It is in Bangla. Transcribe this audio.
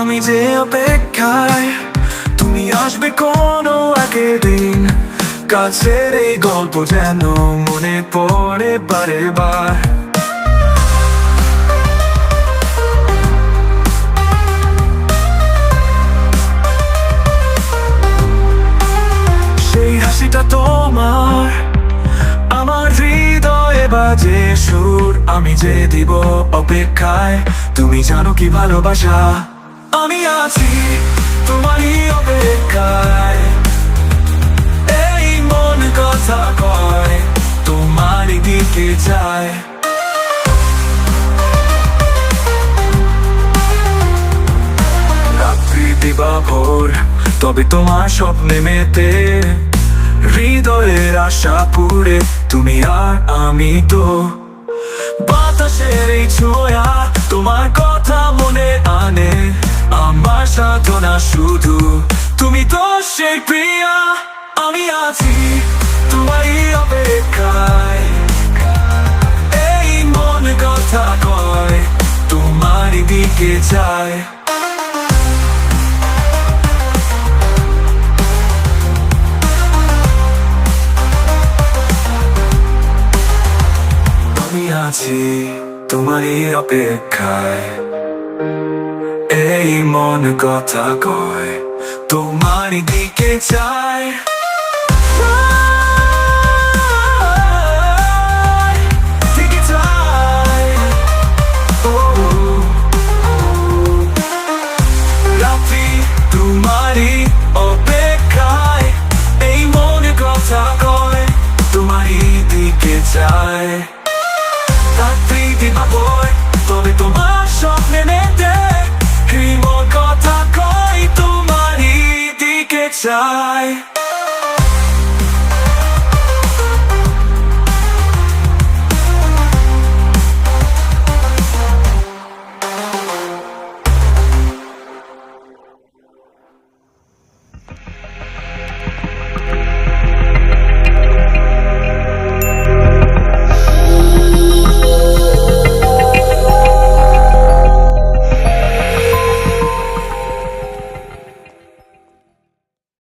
আমি যে অপেক্ষায়, তুমি আসবে কোনো আগে দিন। কাছের এই গল্প যেন মনে পড়ে বারে বার সেই হাসিটা তোমার, আমার হৃদয়ে বাজে সুর। আমি যে দিব অপেক্ষায়, তুমি জানো কি ভালোবাসা। আমি আছি তোমারই অপেক্ষায়। এই মন কথা কয়, তোমারই দিকে যায় ভোর, তবে তোমার স্বপ্নে মেতে। হৃদয়ের আশা পুরে তুমি আর আমি তো। বাতাসের এই ছোঁয়া শুধু তুমি তো সেই প্রিয়া, আমি আছি তোমারই অপেক্ষায়। এই মন কথা কয় তোমারই দিকে যায় আমি আছি তোমারই অপেক্ষায়। এই মন কথা কয় তোমারই দিকে চায় দিকে চায় ও এই